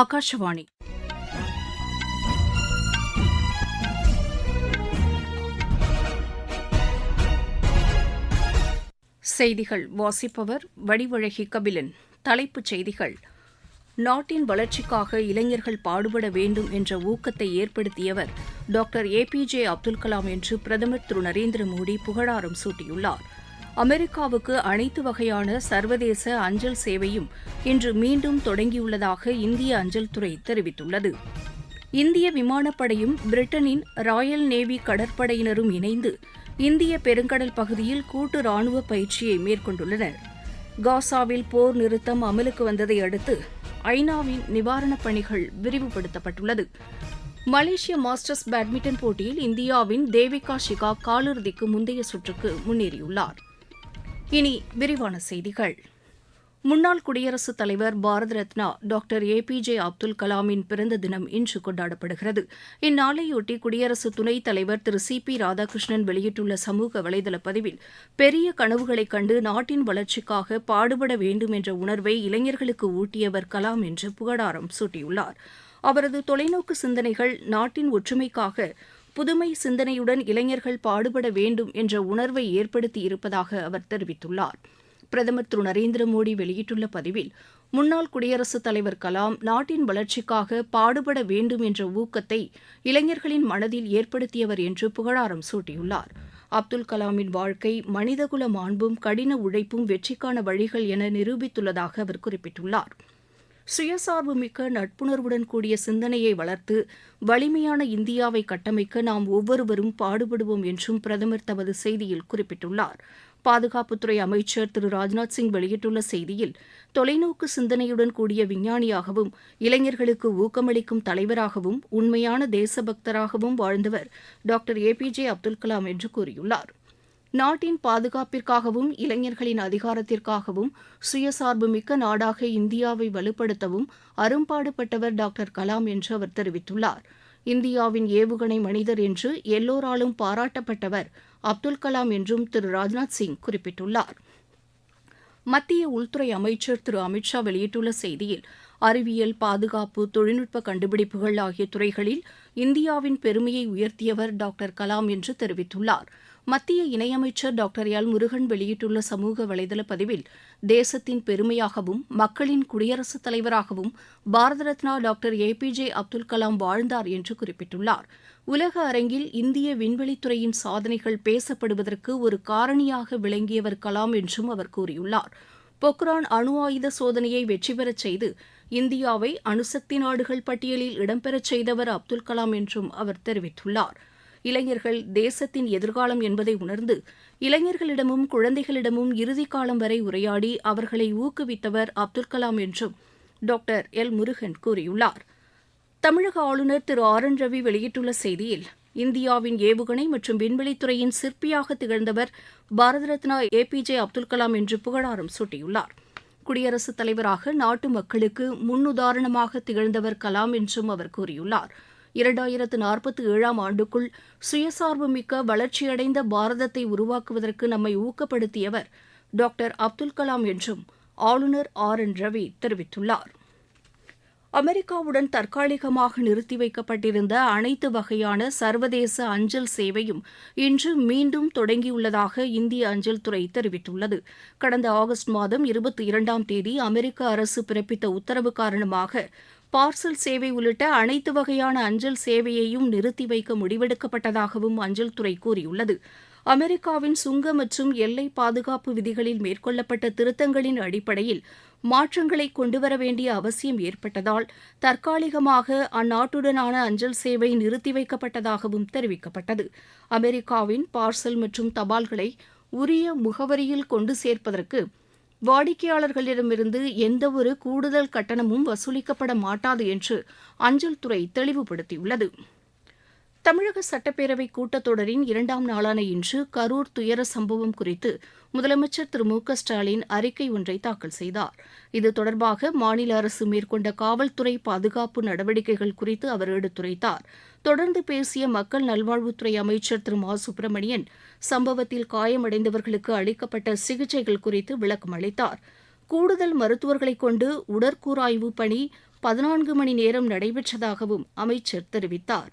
ஆகாஷவாணி செய்திகள். வாசிப்பவர் வடிவழகி கபிலன். தலைப்புச் செய்திகள். நாட்டின் வளர்ச்சிக்காக இளைஞர்கள் பாடுபட வேண்டும் என்ற ஊக்கத்தை ஏற்படுத்தியவர் doctor A P J Abdul Kalam என்று பிரதமர் திரு நரேந்திர மோடி புகழாரம் சூட்டியுள்ளார். அமெரிக்காவுக்கு அனைத்து வகையான சர்வதேச அஞ்சல் சேவையும் இன்று மீண்டும் தொடங்கியுள்ளதாக இந்திய அஞ்சல் துறை தெரிவித்துள்ளது. இந்திய விமானப்படையும் பிரிட்டனின் ராயல் நேவி கடற்படையினரும் இணைந்து இந்திய பெருங்கடல் பகுதியில் கூட்டு ராணுவ பயிற்சியை மேற்கொண்டுள்ளனர். காசாவில் போர் நிறுத்தம் அமலுக்கு வந்ததை அடுத்து ஐநாவின் நிவாரணப் பணிகள் விரிவுபடுத்தப்பட்டுள்ளது. மலேசிய மாஸ்டர்ஸ் பேட்மிண்டன் போட்டியில் இந்தியாவின் தேவிகா ஷிகா காலிறுதிக்கு முந்தைய சுற்றுக்கு முன்னேறியுள்ளார். இனி விரிவான செய்திகள். முன்னாள் குடியரசுத் தலைவர் Bharat Ratna doctor A P J Abdul கலாமின் பிறந்த தினம் இன்று கொண்டாடப்படுகிறது. இந்நாளையொட்டி குடியரசு துணைத் தலைவர் திரு சி பி ராதாகிருஷ்ணன் வெளியிட்டுள்ள சமூக வலைதள பதிவில் பெரிய கனவுகளைக் கண்டு நாட்டின் வளர்ச்சிக்காக பாடுபட வேண்டும் என்ற உணர்வை இளைஞர்களுக்கு ஊட்டியவர் கலாம் என்று புகழாரம் சூட்டியுள்ளார். அவரது தொலைநோக்கு சிந்தனைகள் நாட்டின் ஒற்றுமைக்காக புதுமை சிந்தனையுடன் இளைஞர்கள் பாடுபட வேண்டும் என்ற உணர்வை ஏற்படுத்தி இருப்பதாக அவர் தெரிவித்துள்ளார். பிரதமர் திரு நரேந்திர மோடி வெளியிட்டுள்ள பதிவில் முன்னாள் குடியரசுத் தலைவர் கலாம் நாட்டின் வளர்ச்சிக்காக பாடுபட வேண்டும் என்ற ஊக்கத்தை இளைஞர்களின் மனதில் ஏற்படுத்தியவர் என்று புகழாரம் சூட்டியுள்ளார். அப்துல் கலாமின் வாழ்க்கை மனிதகுல மாண்பும் கடின உழைப்பும் வெற்றிக்கான வழிகள் என நிரூபித்துள்ளதாக அவர் குறிப்பிட்டுள்ளார். சுயசார்பு மிக்க நட்புணர்வுடன் கூடிய சிந்தனையை வளர்த்து வலிமையான இந்தியாவை கட்டமைக்க நாம் ஒவ்வொருவரும் பாடுபடுவோம் என்றும் பிரதமர் தமது செய்தியில் குறிப்பிட்டுள்ளார். பாதுகாப்புத்துறை அமைச்சர் திரு. ராஜ்நாத் சிங் வெளியிட்டுள்ள செய்தியில் தொலைநோக்கு சிந்தனையுடன் கூடிய விஞ்ஞானியாகவும் இளைஞர்களுக்கு ஊக்கமளிக்கும் தலைவராகவும் உண்மையான தேசபக்தராகவும் வாழ்ந்தவர் doctor A P J Abdul Kalam என்று கூறியுள்ளார். நாட்டின் பாதுகாப்பிற்காகவும் இளைஞர்களின் அதிகாரத்திற்காகவும் சுயசார்பு மிக்க நாடாக இந்தியாவை வலுப்படுத்தவும் அரும்பாடுபட்டவர் டாக்டர் கலாம் என்று அவர் தெரிவித்துள்ளார். இந்தியாவின் ஏவுகணை மனிதர் என்று எல்லோராலும் பாராட்டப்பட்டவர் அப்துல் கலாம் என்றும் திரு ராஜ்நாத் சிங் குறிப்பிட்டுள்ளார். மத்திய உள்துறை அமைச்சர் திரு அமித்ஷா வெளியிட்டுள்ள செய்தியில் அறிவியல் பாதுகாப்பு தொழில்நுட்ப கண்டுபிடிப்புகள் ஆகிய துறைகளில் இந்தியாவின் பெருமையை உயர்த்தியவர் டாக்டர் கலாம் என்று தெரிவித்துள்ளார். மத்திய இணையமைச்சர் டாக்டர் எல். முருகன் வெளியிட்டுள்ள சமூக வலைதள பதிவில் தேசத்தின் பெருமையாகவும் மக்களின் குடியரசுத் தலைவராகவும் Bharat Ratna doctor A. P. J. Abdul Kalam வாழ்ந்தார் என்று குறிப்பிட்டுள்ளார். உலக அரங்கில் இந்திய விண்வெளித்துறையின் சாதனைகள் பேசப்படுவதற்கு ஒரு காரணியாக விளங்கியவர் கலாம் என்றும் அவர் கூறியுள்ளார். பொக்ரான் அணு ஆயுத சோதனையை வெற்றி பெறச் செய்து இந்தியாவை அணுசக்தி நாடுகள் பட்டியலில் இடம்பெறச் செய்தவர் அப்துல் கலாம் என்றும் அவர் தெரிவித்துள்ளார். இளைஞர்கள் தேசத்தின் எதிர்காலம் என்பதை உணர்ந்து இளைஞர்களிடமும் குழந்தைகளிடமும் இறுதிக்காலம் வரை உரையாடி அவர்களை ஊக்குவித்தவர் அப்துல் கலாம் என்றும் டாக்டர் எல். முருகன் கூறியுள்ளார். தமிழக ஆளுநர் திரு. ஆர். என். ரவி வெளியிட்டுள்ள செய்தியில் இந்தியாவின் ஏவுகணை மற்றும் விண்வெளித்துறையின் சிற்பியாக திகழ்ந்தவர் Bharat Ratna A. P. J. Abdul Kalam என்று புகழாரம் சூட்டியுள்ளார். குடியரசுத் தலைவராக நாட்டு மக்களுக்கு முன்னுதாரணமாக திகழ்ந்தவர் கலாம் என்றும் அவர் கூறியுள்ளார். இரண்டாயிரத்து நாற்பத்தி ஏழாம் ஆண்டுக்குள் சுயசார்பு மிக்க வளர்ச்சியடைந்த பாரதத்தை உருவாக்குவதற்கு நம்மை ஊக்கப்படுத்தியவர் டாக்டர் அப்துல் கலாம் என்றும் ஆளுநர் ஆர் என் ரவி தெரிவித்துள்ளார். அமெரிக்காவுடன் தற்காலிகமாக நிறுத்தி வைக்கப்பட்டிருந்த அனைத்து வகையான சர்வதேச அஞ்சல் சேவையும் இன்று மீண்டும் தொடங்கியுள்ளதாக இந்திய அஞ்சல் துறை தெரிவித்துள்ளது. கடந்த ஆகஸ்ட் மாதம் இருபத்தி இரண்டாம் தேதி அமெரிக்க அரசு பிறப்பித்த உத்தரவு காரணமாக பார்சல் சேவை உள்ளிட்ட அனைத்து வகையான அஞ்சல் சேவையையும் நிறுத்தி வைக்க முடிவெடுக்கப்பட்டதாகவும் அஞ்சல் துறை கூறியுள்ளது. அமெரிக்காவின் சுங்க மற்றும் எல்லை பாதுகாப்பு விதிகளில் மேற்கொள்ளப்பட்ட திருத்தங்களின் அடிப்படையில் மாற்றங்களை கொண்டுவர வேண்டிய அவசியம் ஏற்பட்டதால் தற்காலிகமாக அந்நாட்டுடனான அஞ்சல் சேவை நிறுத்தி வைக்கப்பட்டதாகவும் தெரிவிக்கப்பட்டது. அமெரிக்காவின் பார்சல் மற்றும் தபால்களை உரிய முகவரியில் கொண்டு சேர்ப்பதற்கு வாடிக்கையாளர்களிடமிருந்து எந்தவொரு கூடுதல் கட்டணமும் வசூலிக்கப்பட மாட்டாது என்று அஞ்சல் துறை தெளிவுபடுத்தியுள்ளது. தமிழக சட்டப்பேரவை கூட்டத்தொடரின் இரண்டாம் நாளான இன்று கரூர் துயர சம்பவம் குறித்து முதலமைச்சர் திரு மு க ஸ்டாலின் அறிக்கை ஒன்றை தாக்கல் செய்தார். இது தொடர்பாக மாநில அரசு மேற்கொண்ட காவல்துறை பாதுகாப்பு நடவடிக்கைகள் குறித்து அவர் எடுத்துரைத்தார். தொடர்ந்து பேசிய மக்கள் நல்வாழ்வுத்துறை அமைச்சர் திரு மா சுப்பிரமணியன் சம்பவத்தில் காயமடைந்தவர்களுக்கு அளிக்கப்பட்ட சிகிச்சைகள் குறித்து விளக்கம் அளித்தார். கூடுதல் மருத்துவர்களைக் கொண்டு உடற்கூறாய்வு பணி பதினான்கு மணி நேரம் நடைபெற்றதாகவும் அமைச்சர் தெரிவித்தார்.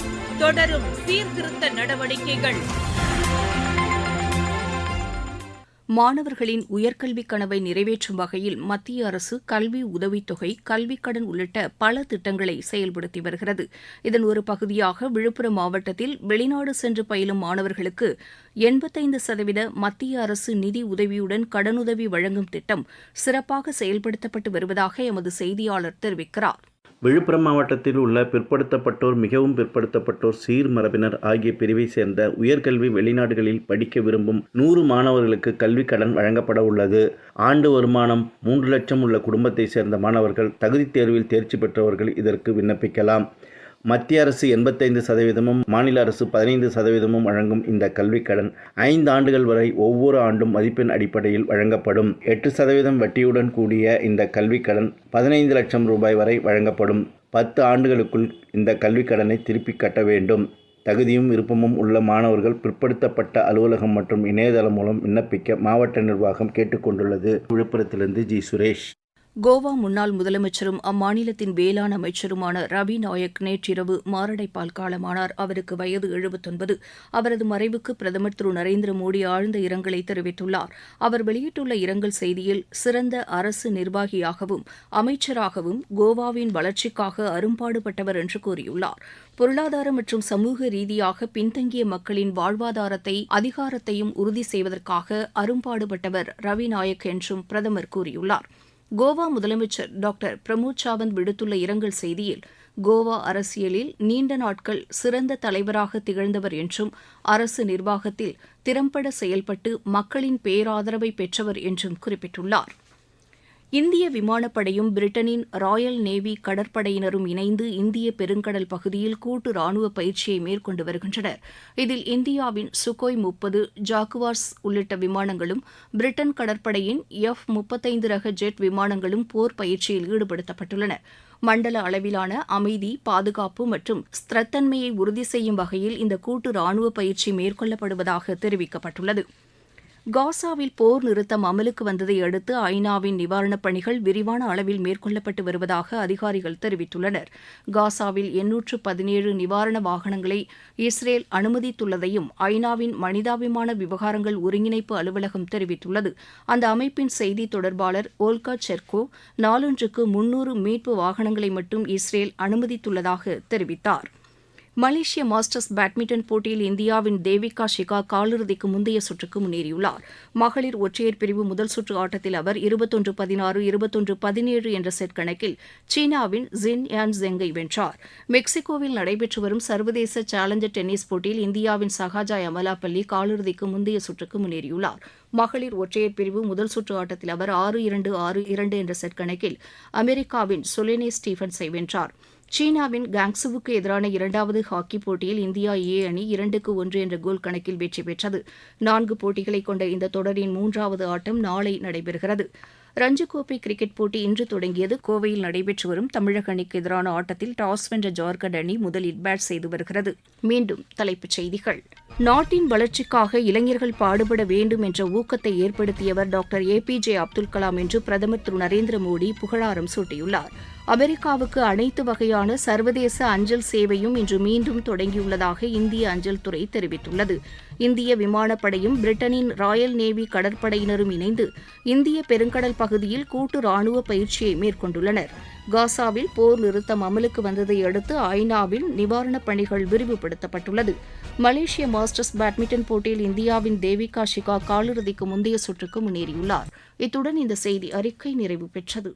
தொடரும் சீர்திருத்த நடவடிக்கைகள். மாணவர்களின் உயர்கல்விக் கனவை நிறைவேற்றும் வகையில் மத்திய அரசு கல்வி உதவித்தொகை கல்விக் கடன் உள்ளிட்ட பல திட்டங்களை செயல்படுத்தி வருகிறது. இதன் ஒரு பகுதியாக விழுப்புரம் மாவட்டத்தில் வெளிநாடு சென்று பயிலும் மாணவர்களுக்கு எண்பத்தைந்து சதவீத மத்திய அரசு நிதி உதவியுடன் கடனுதவி வழங்கும் திட்டம் சிறப்பாக செயல்படுத்தப்பட்டு வருவதாக எமது செய்தியாளர் தெரிவிக்கிறார். விழுப்புரம் மாவட்டத்தில் உள்ள பிற்படுத்தப்பட்டோர் மிகவும் பிற்படுத்தப்பட்டோர் சீர் மரபினர் ஆகிய பிரிவை சேர்ந்த உயர்கல்வி வெளிநாடுகளில் படிக்க விரும்பும் நூறு மாணவர்களுக்கு கல்விக் கடன் வழங்கப்பட உள்ளது. ஆண்டு வருமானம் மூன்று லட்சம் உள்ள குடும்பத்தை சேர்ந்த மாணவர்கள் தகுதித் தேர்வில் தேர்ச்சி பெற்றவர்கள் இதற்கு விண்ணப்பிக்கலாம். மத்திய அரசு எண்பத்தைந்து சதவீதமும் மாநில அரசு பதினைந்து சதவீதமும் வழங்கும் இந்த கல்விக் கடன் ஐந்து ஆண்டுகள் வரை ஒவ்வொரு ஆண்டும் மதிப்பெண் அடிப்படையில் வழங்கப்படும். எட்டு சதவீதம் வட்டியுடன் கூடிய இந்த கல்விக் கடன் பதினைந்து லட்சம் ரூபாய் வரை வழங்கப்படும். பத்து ஆண்டுகளுக்குள் இந்த கல்விக் கடனை திருப்பி கட்ட வேண்டும். தகுதியும் விருப்பமும் உள்ள மாணவர்கள் பிற்படுத்தப்பட்ட அலுவலகம் மற்றும் இணையதளம் மூலம் விண்ணப்பிக்க மாவட்ட நிர்வாகம் கேட்டுக்கொண்டுள்ளது விழுப்புரத்திலிருந்து ஜி. சுரேஷ். கோவா முன்னாள் முதலமைச்சரும் அம்மாநிலத்தின் வேளாண் அமைச்சருமான ரவி நாயக் நேற்றிரவு மாரடைப்பால் காலமானார். அவருக்கு வயது எழுபத்தொன்பது. அவரது மறைவுக்கு பிரதமர் திரு நரேந்திர மோடி ஆழ்ந்த இரங்கலை தெரிவித்துள்ளார். அவர் வெளியிட்டுள்ள இரங்கல் செய்தியில் சிறந்த அரசு நிர்வாகியாகவும் அமைச்சராகவும் கோவாவின் வளர்ச்சிக்காக அரும்பாடுபட்டவர் என்று கூறியுள்ளார். பொருளாதார மற்றும் சமூக ரீதியாக பின்தங்கிய மக்களின் வாழ்வாதாரத்தை அதிகாரத்தையும் உறுதி செய்வதற்காக அரும்பாடுபட்டவர் ரவி நாயக் என்றும் பிரதமர் கூறியுள்ளார். கோவா முதலமைச்சர் டாக்டர் பிரமோத் சாவந்த் விடுத்துள்ள இரங்கல் செய்தியில் கோவா அரசியலில் நீண்ட நாட்கள் சிறந்த தலைவராக திகழ்ந்தவர் என்றும் அரசு நிர்வாகத்தில் திறம்பட செயல்பட்டு மக்களின் பேராதரவை பெற்றவர் என்றும் குறிப்பிட்டுள்ளார். இந்திய விமானப்படையும் பிரிட்டனின் ராயல் நேவி கடற்படையினரும் இணைந்து இந்திய பெருங்கடல் பகுதியில் கூட்டு ராணுவ பயிற்சியை மேற்கொண்டு வருகின்றனர். இதில் இந்தியாவின் சுகோய் முப்பது ஜாக்குவார்ஸ் உள்ளிட்ட விமானங்களும் பிரிட்டன் கடற்படையின் எஃப் முப்பத்தைந்து ரக ஜெட் விமானங்களும் போர் பயிற்சியில் ஈடுபடுத்தப்பட்டுள்ளன. மண்டல அளவிலான அமைதி பாதுகாப்பு மற்றும் ஸ்திரத்தன்மையை உறுதி செய்யும் வகையில் இந்த கூட்டு ராணுவ பயிற்சி மேற்கொள்ளப்படுவதாக தெரிவிக்கப்பட்டுள்ளது. காசாவில் போர் நிறுத்தம் அமலுக்கு வந்ததை அடுத்து ஐநாவின் நிவாரணப் பணிகள் விரிவான அளவில் மேற்கொள்ளப்பட்டு வருவதாக அதிகாரிகள் தெரிவித்துள்ளனர். காசாவில் எண்ணூற்று பதினேழு நிவாரண வாகனங்களை இஸ்ரேல் அனுமதித்துள்ளதையும் ஐநாவின் மனிதாபிமான விவகாரங்கள் ஒருங்கிணைப்பு அலுவலகம் தெரிவித்துள்ளது. அந்த அமைப்பின் செய்தி தொடர்பாளர் ஓல்கா செர்கோ நாளொன்றுக்கு முன்னூறு மீட்பு வாகனங்களை மட்டும் இஸ்ரேல் அனுமதித்துள்ளதாக தெரிவித்தார். மலேசிய மாஸ்டர்ஸ் பேட்மிண்டன் போட்டியில் இந்தியாவின் தேவிகா ஷிகா காலிறுதிக்கு முந்தைய சுற்றுக்கு முன்னேறியுள்ளார். மகளிர் ஒற்றையர் பிரிவு முதல் சுற்று ஆட்டத்தில் அவர் இருபத்தொன்று பதினாறு இருபத்தொன்று பதினேழு என்ற செட் கணக்கில் சீனாவின் ஜின் யான் ஜெங்கை வென்றார். மெக்சிகோவில் நடைபெற்று வரும் சர்வதேச சேலஞ்சர் டென்னிஸ் போட்டியில் இந்தியாவின் சஹாஜா அமலாப்பள்ளி காலிறுதிக்கு முந்தைய சுற்றுக்கு முன்னேறியுள்ளார். மகளிர் ஒற்றையர் பிரிவு முதல் சுற்று ஆட்டத்தில் அவர் ஆறு இரண்டு ஆறு இரண்டு என்ற செட் கணக்கில் அமெரிக்காவின் சொலினே ஸ்டீஃபன்ஸை வென்றார். சீனாவின் காங்ஸுவுக்கு எதிரான இரண்டாவது ஹாக்கி போட்டியில் இந்தியா ஏ அணி இரண்டுக்கு ஒன்று என்ற கோல் கணக்கில் வெற்றி பெற்றது. நான்கு போட்டிகளை கொண்ட இந்த தொடரின் மூன்றாவது ஆட்டம் நாளை நடைபெறுகிறது. ரஞ்சி கோப்பை கிரிக்கெட் போட்டி இன்று தொடங்கியது. கோவையில் நடைபெற்று வரும் தமிழக அணிக்கு எதிரான ஆட்டத்தில் டாஸ் வென்ற ஜார்க்கண்ட் அணி முதலில் பேட் செய்து வருகிறது. மீண்டும் தலைப்புச் செய்திகள். நாட்டின் வளர்ச்சிக்காக இளைஞர்கள் பாடுபட வேண்டும் என்ற ஊக்கத்தை ஏற்படுத்தியவர் doctor A P J Abdul Kalam என்று பிரதமர் திரு நரேந்திர மோடி புகழாரம் சூட்டியுள்ளார். அமெரிக்காவுக்கு அனைத்து வகையான சர்வதேச அஞ்சல் சேவையும் இன்று மீண்டும் தொடங்கியுள்ளதாக இந்திய அஞ்சல் துறை தெரிவித்துள்ளது. இந்திய விமானப்படையும் பிரிட்டனின் ராயல் நேவி கடற்படையினரும் இணைந்து இந்திய பெருங்கடல் பகுதியில் கூட்டு ராணுவ பயிற்சியை மேற்கொண்டுள்ளனர். காசாவில் போர் நிறுத்தம் அமலுக்கு வந்ததை அடுத்து ஐநாவில் நிவாரணப் பணிகள் விரிவுபடுத்தப்பட்டுள்ளது. மலேசிய மாஸ்டர்ஸ் பேட்மிண்டன் போட்டியில் இந்தியாவின் தேவிகா ஷிகா காலிறுதிக்கு முந்தைய சுற்றுக்கு முன்னேறியுள்ளார். இத்துடன் இந்த செய்தி அறிக்கை நிறைவு பெற்றது.